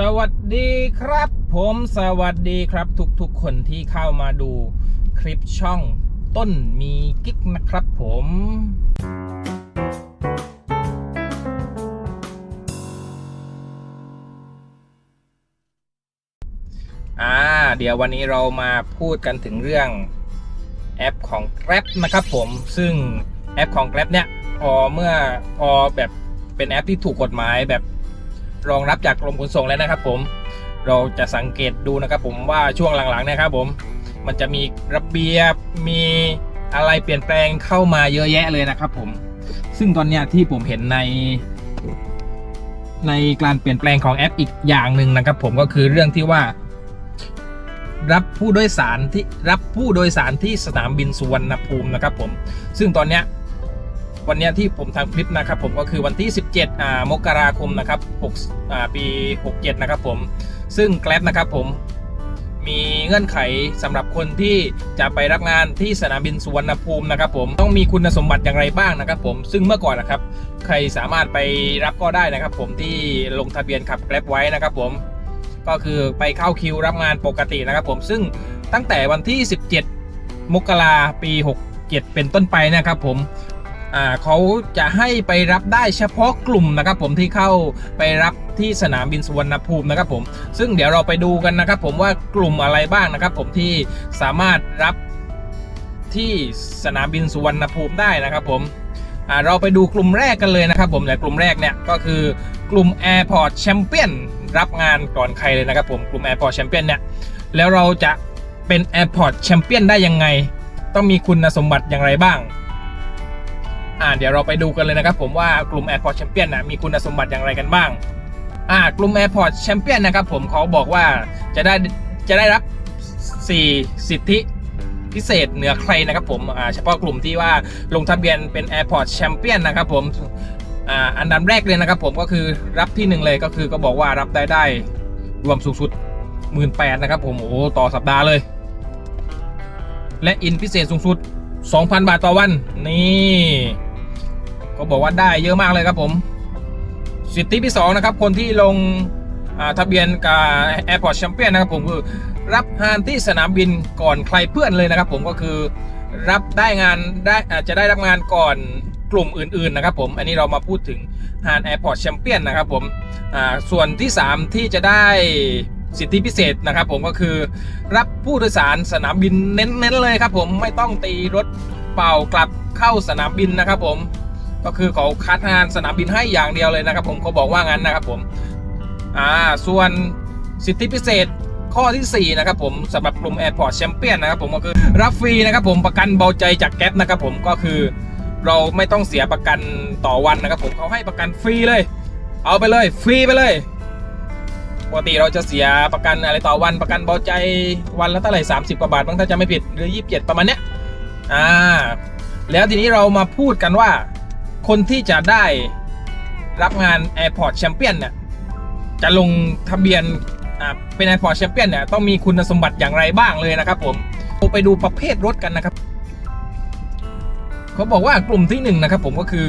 สวัสดีครับ ผมสวัสดีครับ ทุกๆคนที่เข้ามาดูคลิปช่องต้นมีกิ๊กนะครับผม อ่า เดี๋ยววันนี้เรามาพูดกันถึงเรื่องแอปของ Grab นะครับผม ซึ่งแอปของ Grab เนี่ยพอเมื่อพอแบบเป็นแอปที่ถูกกฎหมายแบบ รองรับจากกรมขนส่งแล้วนะครับ ผมเราจะสังเกตดูนะครับ ผมว่าช่วงหลังๆนะครับ ผมมันจะมีระเบียบมีอะไรเปลี่ยนแปลงเข้ามาเยอะแยะเลยนะครับ ผม ซึ่งตอนนี้ที่ผมเห็นใน ในการเปลี่ยนแปลงของแอปอีกอย่างหนึ่งนะครับ ผมก็คือเรื่องที่ว่า รับผู้โดยสารที่รับผู้โดยสารที่สนามบินสุวรรณภูมินะครับ ผม ซึ่งตอนเนี้ย วันนี้ที่ผมทำคลิปนะครับผมก็คือวันที่ 17อ่ามกราคมนะครับ6อ่าปี 67 นะครับผม ซึ่งแกลบนะครับผมมีเงื่อนไขสำหรับคนที่จะไปรับงานที่สนามบินสุวรรณภูมินะครับ ผมต้องมีคุณสมบัติอย่างไรบ้างนะครับ ผมซึ่งเมื่อก่อนนะครับ ใครสามารถไปรับก็ได้นะครับ ผมที่ลงทะเบียนขับแกลบไว้นะครับ ผมก็คือไปเข้าคิวรับงานปกตินะครับ ผมซึ่งตั้งแต่วันที่ 17 มกราปี 67 เป็นต้นไปนะครับ ผม เขาจะให้ไปรับได้เฉพาะกลุ่มนะครับผมที่เข้าไปรับที่สนามบินสุวรรณภูมินะครับผม ซึ่งเดี๋ยวเราไปดูกันนะครับผมว่ากลุ่มอะไรบ้างนะครับผมที่สามารถรับที่สนามบินสุวรรณภูมิได้นะครับผมเราไปดูกลุ่มแรกกันเลยนะครับผมแต่ยกลุ่มแรกเนี่ยก็คือกลุ่ม Airport Champion รับงานก่อนใครเลยนะครับผมกลุ่ม Airport Champion เนี่ยแล้วเราจะเป็น Airport Champion ได้ยังไง ต้องมีคุณสมบัติอย่างไรบ้าง อ่าเดี๋ยวเราไปดูกันเลยนะครับผมว่ากลุ่ม Airport Champion นะมีคุณสมบัติอย่างไรกันบ้างอ่ากลุ่ม Airport Champion นะครับผมเขาบอกว่าจะได้จะได้รับ 4 สิทธิพิเศษเหนือใครนะครับผมอ่าเฉพาะกลุ่มที่ว่าลงทะเบียนเป็น Airport Champion นะครับผมอ่าอันดับแรกเลยนะครับผมก็คือรับที่หนึ่งเลยก็คือก็บอกว่ารับได้ได้รวมสูงสุด 1 8ื่นนะครับผมโอ้ต่อสัปดาห์เลย และอินพิเศษสูงสุด 2,000 บาทต่อวัน นี่ ก็บอกว่าได้เยอะมากเลยครับผม สิทธิที่2นะครับ คนที่ลงทะเบียนกับ Airport Champion นะครับผมคือรับงานที่สนามบินก่อนใครเพื่อนเลยนะครับ ผมก็คือรับได้งานได้อาจจะได้รับงานก่อนกลุ่มอื่นๆนะครับผมอันนี้เรามาพูดถึงงาน Airport Champion นะครับผมส่วนที่ 3 ที่จะได้สิทธิพิเศษนะครับ ผมก็คือรับผู้โดยสารสนามบินเน้นๆเลยครับ ผมไม่ต้องตีรถเป่ากลับเข้าสนามบินนะครับ ผม ก็คือเขาคัดงานสนามบินให้อย่างเดียวเลยนะครับ ผมเขาบอกว่างั้นนะครับผมอ่าส่วนสิทธิพิเศษข้อทีสี่ 4 นะครับผมสำหรับกลุ่ม Airport Champion นะครับผมก็คือรับฟรีนะครับผมประกันเบาใจจากแก๊ปนะครับผมก็คือเราไม่ต้องเสียประกันต่อวันนะครับผมเขาให้ประกันฟรีเลย เอาไปเลยฟรีไปเลยปกติเราจะเสียประกันอะไรต่อวันประกันเบาใจวันละเท่าไหร่30 กว่าบาทบ้างถ้าจะไม่ผิดหรือ 27 ประมาณเนี้ยอ่าแล้วทีนี้เรามาพูดกันว่า คนที่จะได้รับงาน Airport Champion เนี่ยจะลงทะเบียนเป็น Airport Champion เนี่ยต้องมีคุณสมบัติอย่างไรบ้างเลยนะครับผมเราไปดูประเภทรถกันนะครับ เขาบอกว่ากลุ่มที่หนึ่งนะครับผมก็คือ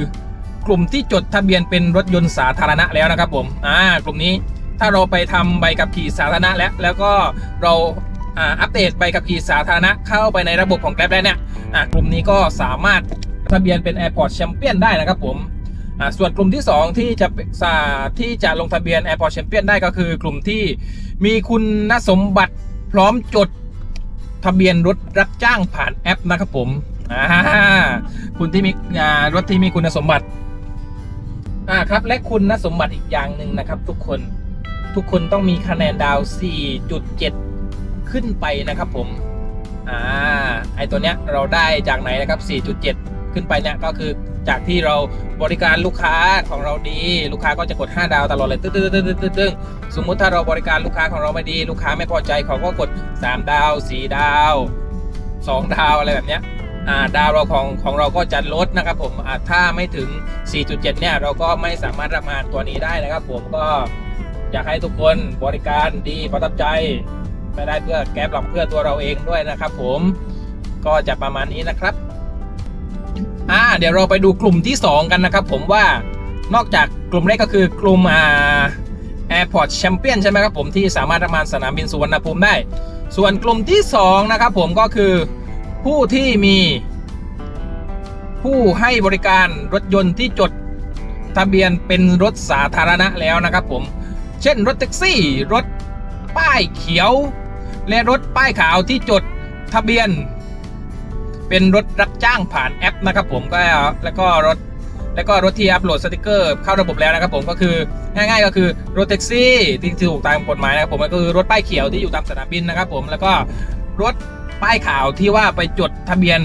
กลุ่มที่จดทะเบียนเป็นรถยนต์สาธารณะแล้วนะครับผมอ่ากลุ่มนี้ถ้าเราไปทำใบขับขี่สาธารณะแล้ว แล้วก็เราอ่าอัปเดตใบขับขี่สาธารณะเข้าไปในระบบของแกร็บได้เนี่ยอ่ากลุ่มนี้ก็สามารถ ทะเบียนเป็น Airport Champion ได้นะครับผมส่วนกลุ่มที่ 2 ที่จะสาที่จะลงทะเบียน Airport Champion ได้ก็คือกลุ่มที่มีคุณสมบัติพร้อมจดทะเบียนรถรับจ้างผ่านแอปนะครับผมคุณที่มีรถที่มีคุณสมบัติอ่าครับและคุณสมบัติอีกอย่างหนึ่งนะครับ ทุกคนทุกคนต้องมีคะแนนดาว 4.7 ขึ้นไปนะครับผมอ่าไอตัวเนี้ยเราได้จากไหนนะครับ 4.7 ขึ้นไปเนี่ยก็คือจากที่เราบริการลูกค้าของเราดี ลูกค้าก็จะกด 5 ดาวตลอดเลยตึ้งตึ้งตึ้งตึ้งตึ้งตึ้งสมมุติถ้าเราบริการลูกค้าของเราไม่ดี ลูกค้าไม่พอใจเขาก็กด 3 ดาว 4 ดาว 2 ดาวอะไรแบบเนี้ยดาวเราของของเราก็จะลดนะครับผมถ้าไม่ถึง 4.7 เนี่ยเราก็ไม่สามารถรับงานตัวนี้ได้นะครับ ผมก็อยากให้ทุกคนบริการดีประทับใจไม่ได้เพื่อแก๊ปหลังเพื่อตัวเราเองด้วยนะครับ ผมก็จะประมาณนี้นะครับ อ่าเดี๋ยวเราไปดูกลุ่มที่ 2 กันนะครับผมว่านอกจากกลุ่มแรกก็คือกลุ่มอ่า Airport Champion ใช่ไหมครับผมที่สามารถรับงานสนามบินสุวรรณภูมิได้ ส่วนกลุ่มที่ 2 นะครับผมก็คือผู้ที่มี ผู้ให้บริการรถยนต์ที่จดทะเบียนเป็นรถสาธารณะแล้วนะครับผม เช่นรถแท็กซี่ รถป้ายเขียว และรถป้ายขาวที่จดทะเบียน เป็นรถรับจ้างผ่านแอปนะครับผมก็แล้วก็รถแล้วก็รถที่อัปโหลดสติกเกอร์เข้าระบบแล้วนะครับผมก็คือง่ายๆ ก็คือรถแท็กซี่ที่ถูกตามกฎหมายนะครับผมก็คือรถป้ายเขียวที่อยู่ตามสนามบินนะครับผมแล้วก็รถป้ายขาวที่ว่าไปจดทะเบียน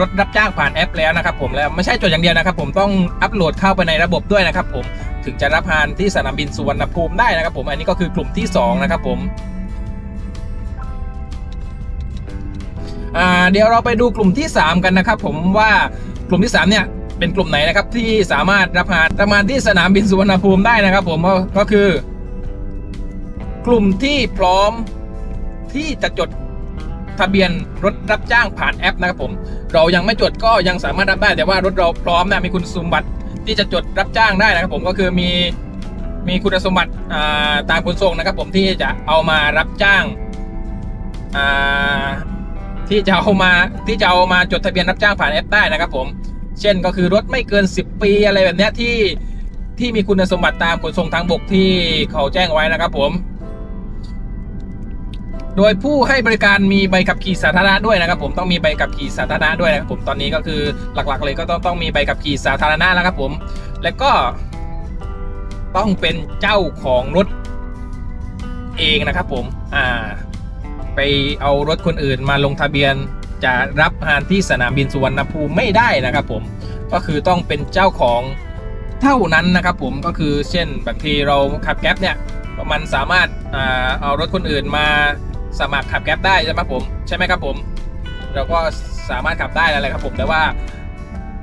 รถรับจ้างผ่านแอปแล้วนะครับผมแล้วไม่ใช่จดอย่างเดียวนะครับ ผมต้องอัปโหลดเข้าไปในระบบด้วยนะครับผมถึงจะรับงานที่สนามบินสุวรรณภูมิได้นะครับผมอันนี้ก็คือกลุ่มที่สองนะครับผม อ่าเดี๋ยวเราไปดูกลุ่มที่ 3 กันนะครับผมว่ากลุ่มที่ 3 เนี่ยเป็นกลุ่มไหนนะครับที่สามารถรับงานรับงานที่สนามบินสุวรรณภูมิได้นะครับผมก็คือกลุ่มที่พร้อมที่จะจดทะเบียนรถรับจ้างผ่านแอปนะครับผมเรายังไม่จดก็ยังสามารถรับได้แต่ว่ารถเราพร้อมนะมีคุณสมบัติที่จะจดรับจ้างได้นะครับผมก็คือมีมีคุณสมบัติตามขนส่งนะครับผมที่จะเอามารับจ้าง ที่จะเอามาที่จะเอามาจดทะเบียนรับจ้างผ่านแอปได้นะครับผม เช่นก็คือรถไม่เกิน 10 ปีอะไรแบบนี้ที่ที่มีคุณสมบัติตามขนส่งทางบกที่เขาแจ้งไว้นะครับผม โดยผู้ให้บริการมีใบขับขี่สาธารณะด้วยนะครับ ผมต้องมีใบขับขี่สาธารณะด้วยนะครับผมตอนนี้ก็คือหลักๆ เลยก็ต้องต้องมีใบขับขี่สาธารณะแล้วครับผม แล้วก็ต้องเป็นเจ้าของรถเองนะครับผม อ่า ไปเอารถคนอื่นมาลงทะเบียนจะรับงานที่สนามบินสุวรรณภูมิไม่ได้นะครับผมก็คือต้องเป็นเจ้าของเท่านั้นนะครับผมก็คือเช่นบางทีเราขับแก๊ปเนี่ยมันสามารถเอารถคนอื่นมาสมัครขับแก๊ปได้ใช่ไหมผมใช่ไหมครับผม เราก็สามารถขับได้แล้วแหละครับผมแต่ว่า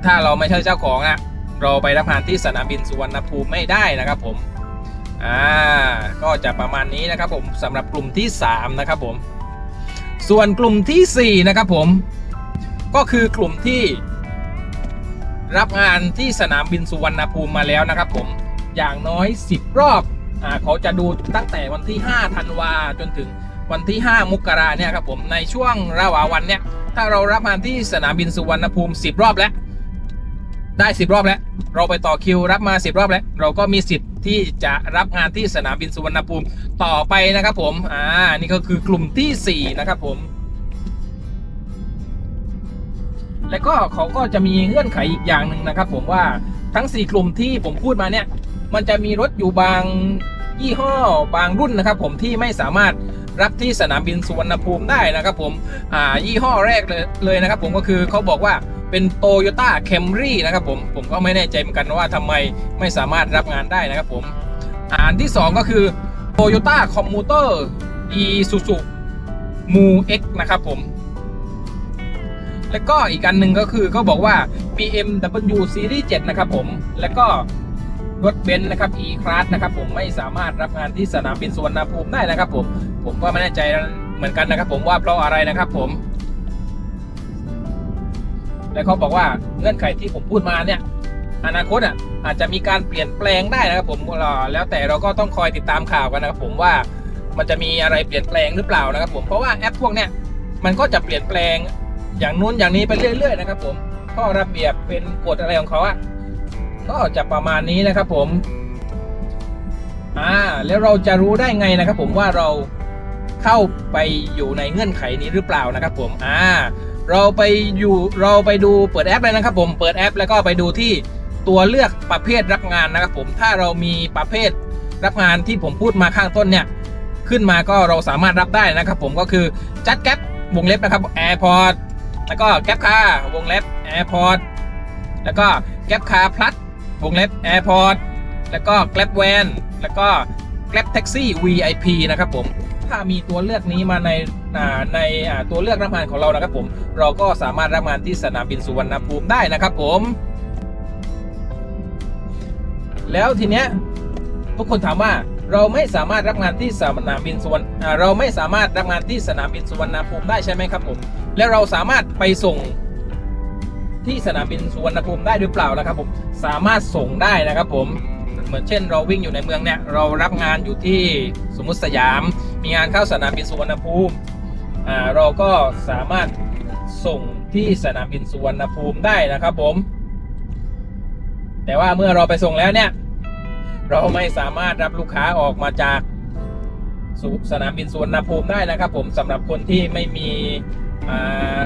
ถ้าเราไม่ใช่เจ้าของอะเราไปรับงานที่สนามบินสุวรรณภูมิไม่ได้นะครับผมอ่าก็จะประมาณนี้นะครับผมสำหรับกลุ่มที่ 3 นะครับผม ส่วนกลุ่มทีสี่4นะครับผม ก็คือกลุ่มที่ รับงานที่สนามบินสุวรรณภูมิมาแล้วนะครับผมอย่างน้อย 10 รอบอ่าเขาจะดูตั้งแต่วันที่5ธันวาจนถึงวันที่ 5 มกราเนี่ยครับผมในช่วงระหว่างวันเนี่ยถ้าเรารับงานที่สนามบินสุวรรณภูมิ 10 รอบแล้วได้ 10 รอบแล้ว เราไปต่อคิวรับมา 10 รอบแล้ว เราก็มีสิทธิ์ ที่จะรับงานที่สนามบินสุวรรณภูมิต่อไปนะครับผมอ่านี่ก็คือกลุ่มทีสี่ 4 นะครับผม และก็เขาก็จะมีเงื่อนไขอีกอย่างหนึ่งนะครับ ผมว่าทั้ง 4 กลุ่มที่ผมพูดมาเนี่ยมันจะมีรถอยู่บางยี่ห้อบางรุ่นนะครับ ผมที่ไม่สามารถรับที่สนามบินสุวรรณภูมิได้นะครับ ผมอ่ายี่ห้อแรกเลยเลยนะครับ ผมก็คือเขาบอกว่า เป็นโตโยต้าแคมรี่นะครับผมผมก็ไม่แน่ใจเหมือนกันว่าทำไมไม่สามารถรับงานได้นะครับผมอ่านที่ 2 ก็คือ Toyota Commuter Isuzu Mu X นะครับผม แล้วก็อีกอันหนึ่งก็คือก็บอกว่า BMW Series 7 นะครับผม แล้วก็รถเบนซ์นะครับ E-Class นะครับผมไม่สามารถรับงานที่สนามบินสุวรรณภูมิได้นะครับผม ผมก็ไม่แน่ใจเหมือนกันนะครับผมว่าเพราะอะไรนะครับผม แล้วเขาบอกว่าเงื่อนไขที่ผมพูดมาเนี่ย อนาคตอะอาจจะมีการเปลี่ยนแปลงได้นะครับผมเอ่อแล้วแต่เราก็ต้องคอยติดตามข่าวกันนะครับผมว่ามันจะมีอะไรเปลี่ยนแปลงหรือเปล่านะครับ ผมเพราะว่าแอปพวกเนี้ยมันก็จะเปลี่ยนแปลงอย่างนู้นอย่างนี้ไปเรื่อย ๆ นะครับ ผมข้อระเบียบเป็นกฎอะไรของเขาอะก็จะประมาณนี้นะครับ ผมอ่าแล้วเราจะรู้ได้ไงนะครับ ผมว่าเราเข้าไปอยู่ในเงื่อนไขนี้หรือเปล่านะครับ ผมอ่า เราไปอยู่เราไปดูเปิดแอปเลยนะครับผมเปิดแอป แล้วก็ไปดูที่ตัวเลือกประเภทรับงานนะครับผมถ้าเรามีประเภทรับงานที่ผมพูดมาข้างต้นเนี่ยขึ้นมาก็เราสามารถรับได้นะครับผมก็คือจัดแก๊ปวงเล็บนะครับแอร์พอร์ตแล้วก็แก๊ปคาวงเล็บแอร์พอร์ตแล้วก็แก๊ปคาพลัสวงเล็บแอร์พอร์ตแล้วก็แกล็บแวนแล้วก็แกล็บแท็กซี่ VIP นะครับผม ถ้ามีตัวเลือกนี้มาในาในาตัวเลือกรับงานของเรานะครับผม เราก็สามารถรับงานที่สนามบินสุวรรณภูมิได้นะครับผม แล้วทีเนี้ยทุกคนถามว่าเราไม่สามารถรับงานที่สนามบินสุวรรณเราไม่สามารถรับงานที่สนามบินสุวรรณภูมิได้ใช่ไหมครับผม แล้วเราสามารถไปส่งที่สนามบินสุวรรณภูมิได้หรือเปล่านะครับผม สามารถส่งได้นะครับผม เหมือนเช่น เราวิ่งอยู่ในเมืองเนี่ย เรารับงานอยู่ที่สมมุติสยาม มีงานเข้าสนามบินสุวรรณภูมิอ่าเราก็สามารถส่งที่สนามบินสุวรรณภูมิได้นะครับผม แต่ว่าเมื่อเราไปส่งแล้วเนี่ย เราไม่สามารถรับลูกค้าออกมาจากสุสนามบินสุวรรณภูมิได้นะครับ ผมสำหรับคนที่ไม่มีอ่า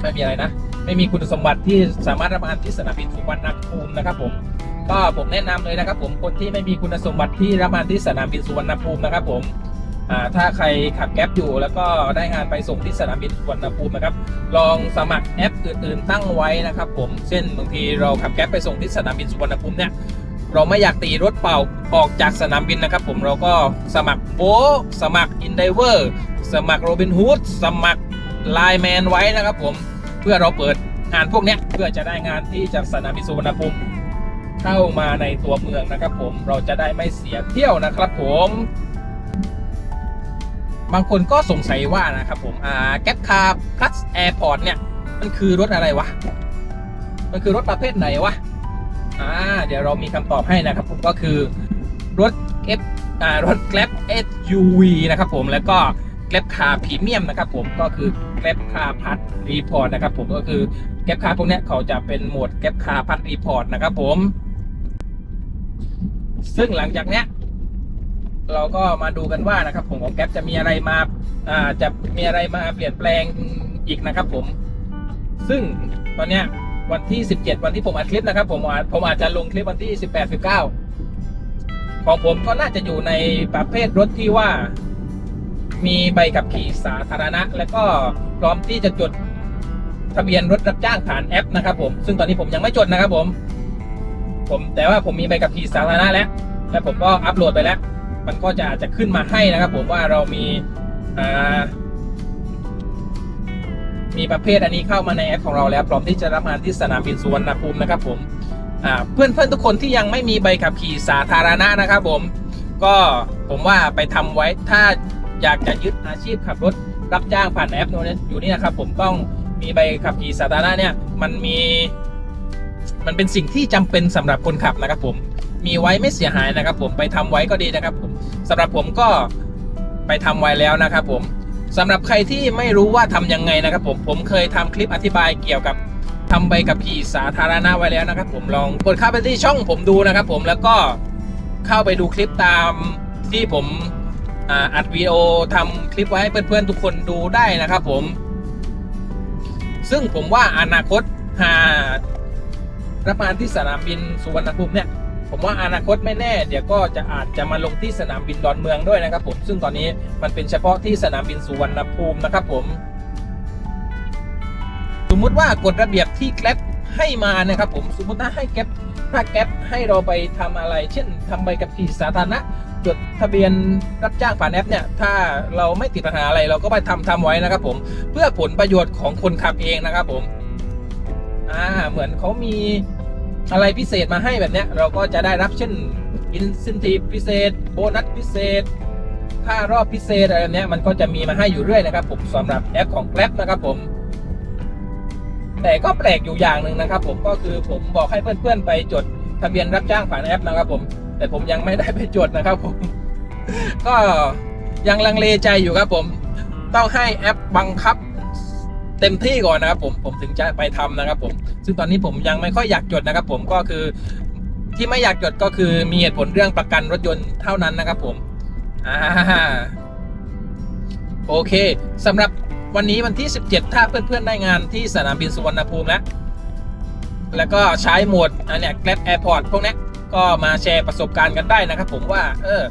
ไม่มีอะไรนะ ไม่มีคุณสมบัติที่สามารถรับงานที่สนามบินสุวรรณภูมินะครับ ผมก็ผมแนะนำเลยนะครับ ผมคนที่ไม่มีคุณสมบัติที่รับงานที่สนามบินสุวรรณภูมินะครับ ผม ถ้าใครขับแก๊ปอยู่แล้วก็ได้งานไปส่งที่สนามบินสุวรรณภูมินะครับ ลองสมัครแอปอื่นๆตั้งไว้นะครับผมเช่นบางทีเราขับแก๊ปไปส่งที่สนามบินสุวรรณภูมิเนี่ยเราไม่อยากตีรถเป่าออกจากสนามบินนะครับ ผมเราก็สมัครโบสมัครอินไดเวอร์สมัครโรบินฮูดสมัครไลแมนไว้นะครับผมเพื่อเราเปิดงานพวกนี้เพื่อจะได้งานที่จากสนามบินสุวรรณภูมิเข้ามาในตัวเมืองนะครับ ผมเราจะได้ไม่เสียเที่ยวนะครับ ผม บางคนก็สงสัยว่านะครับผมอ่าแก๊ปคาร์พลัสแอร์พอร์ตเนี่ยมันคือรถอะไรวะ มันคือรถประเภทไหนวะอ่าเดี๋ยวเรามีคำตอบให้นะครับผมก็คือรถ F อ่ารถ Grab SUV นะครับผมแล้วก็ Grab Car Premium นะครับผมก็คือ Grab Car Plus Report นะครับผมก็คือ Grab Car พวกนี้เขาจะเป็นโหมด Grab Car Plus Report นะครับผม ซึ่งหลังจากเนี้ย เราก็มาดูกันว่านะครับ ผมของแก๊ปจะมีอะไรมาอ่าจะมีอะไรมาเปลี่ยนแปลงอีกนะครับ ผม ซึ่งตอนเนี้ยวันที่ 17 วันที่ผมอัดคลิปนะครับ ผมผมอาจจะลงคลิปวันที่ 18 19 ของผมก็น่าจะอยู่ในประเภทรถที่ว่า มีใบขับขี่สาธารณะ และก็พร้อมที่จะจดทะเบียนรถรับจ้างผ่านแอปนะครับ ผมซึ่งตอนนี้ผมยังไม่จดนะครับ ผม ผมแต่ว่าผมมีใบขับขี่สาธารณะแล้วและผมก็อัปโหลดไปแล้ว มันก็จะอาจจะขึ้นมาให้นะครับ ผมว่าเรามีมีประเภทอันนี้เข้ามาในแอปของเราแล้ว พร้อมที่จะรับงานที่สนามบินสุวรรณภูมินะครับ ผมเพื่อนเพื่อนทุกคนที่ยังไม่มีใบขับขี่สาธารณะนะครับ ผมก็ผมว่าไปทำไว้ถ้าอยากจะยึดอาชีพขับรถรับจ้างผ่านแอปโน้นอยู่นี่นะครับ ผมต้องมีใบขับขี่สาธารณะเนี่ยมันมี มันเป็นสิ่งที่จำเป็นสำหรับคนขับนะครับผม มีไว้ไม่เสียหายนะครับ ผมไปทำไว้ก็ดีนะครับผมสำหรับผมก็ไปทำไว้แล้วนะครับผมสำหรับใครที่ไม่รู้ว่าทำยังไงนะครับ ผมผมเคยทำคลิปอธิบายเกี่ยวกับทำใบกับขี่สาธารณะไว้แล้วนะครับ ผมลองกดเข้าไปที่ช่องผมดูนะครับ ผมแล้วก็เข้าไปดูคลิปตามที่ผมอัดวิดีโอทำคลิปไว้ให้เพื่อนๆทุกคนดูได้นะครับ ผม ซึ่งผมว่าอนาคตหารับงานที่สนามบินสุวรรณภูมิเนี่ย ผมว่าอนาคตไม่แน่ เดี๋ยวก็จะอาจจะมาลงที่สนามบินดอนเมืองด้วยนะครับ ผมซึ่งตอนนี้มันเป็นเฉพาะที่สนามบินสุวรรณภูมินะครับ ผมสมมุติว่ากฎระเบียบที่แกล็บให้มานะครับ ผมสมมติถ้าให้แกล็บถ้าแกล็บให้เราไปทำอะไร เช่นทำใบกับขี่สาธารณะจดทะเบียนรับจ้างผ่านแอปเนี่ยถ้าเราไม่ติดปัญหาอะไรเราก็ไปทำทำไว้นะครับ ผมเพื่อผลประโยชน์ของคนขับเองนะครับ ผมอ่าเหมือนเขามี อะไรพิเศษมาให้แบบเนี้ยเราก็จะได้รับเช่นอินสินทีพิเศษ โบนัสพิเศษ ค่ารอบพิเศษอะไรแบบเนี้ยมันก็จะมีมาให้อยู่เรื่อยนะครับ ผมสำหรับแอปของ Grab นะครับผม แต่ก็แปลกอยู่อย่างหนึ่งนะครับ ผมก็คือผมบอกให้เพื่อนๆไปจดทะเบียนรับจ้างผ่านแอปนะครับผม แต่ผมยังไม่ได้ไปจดนะครับผม ก็ยังลังเลใจอยู่ครับผม ต้องให้แอปบังคับ เต็มที่ก่อนนะครับผมผมถึงจะไปทำนะครับผม ซึ่งตอนนี้ผมยังไม่ค่อยอยากจดนะครับผมก็คือที่ไม่อยากจดก็คือมีเหตุผลเรื่องประกันรถยนต์เท่านั้นนะครับผมอ่าโอเคสำหรับวันนี้วันที่ 17 ถ้าเพื่อนๆได้งานที่สนามบินสุวรรณภูมิแล้ว แล้วก็ใช้โหมดอันเนี้ย Grab Airport พวกนี้ก็มาแชร์ประสบการณ์กันได้นะครับผมว่า เออ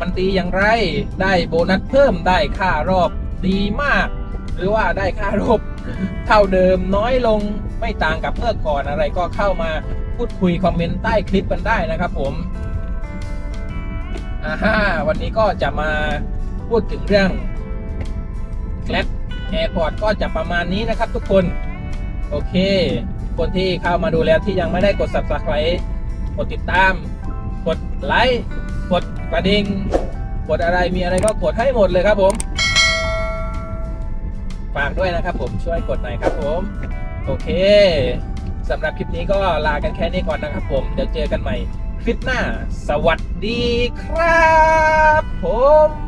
มันดีอย่างไร ได้โบนัสเพิ่มได้ค่ารอบดีมาก หรือว่าได้ค่ารบเท่าเดิมน้อยลงไม่ต่างกับเมื่อก่อนอะไรก็เข้ามาพูดคุยคอมเมนต์ใต้คลิปกันได้นะครับผมอ่าฮะวันนี้ก็จะมาพูดถึงเรื่อง Grab Airport ก็จะประมาณนี้นะครับทุกคน โอเค คนที่เข้ามาดูแล้วที่ยังไม่ได้กด subscribe กดติดตาม กดไลค์ กดกระดิ่ง กดอะไรมีอะไรก็กดให้หมดเลยครับผม ฝากด้วยนะครับผมช่วยกดหน่อยครับผม โอเคสำหรับคลิปนี้ก็ลากันแค่นี้ก่อนนะครับผม เดี๋ยวเจอกันใหม่คลิปหน้า สวัสดีครับผม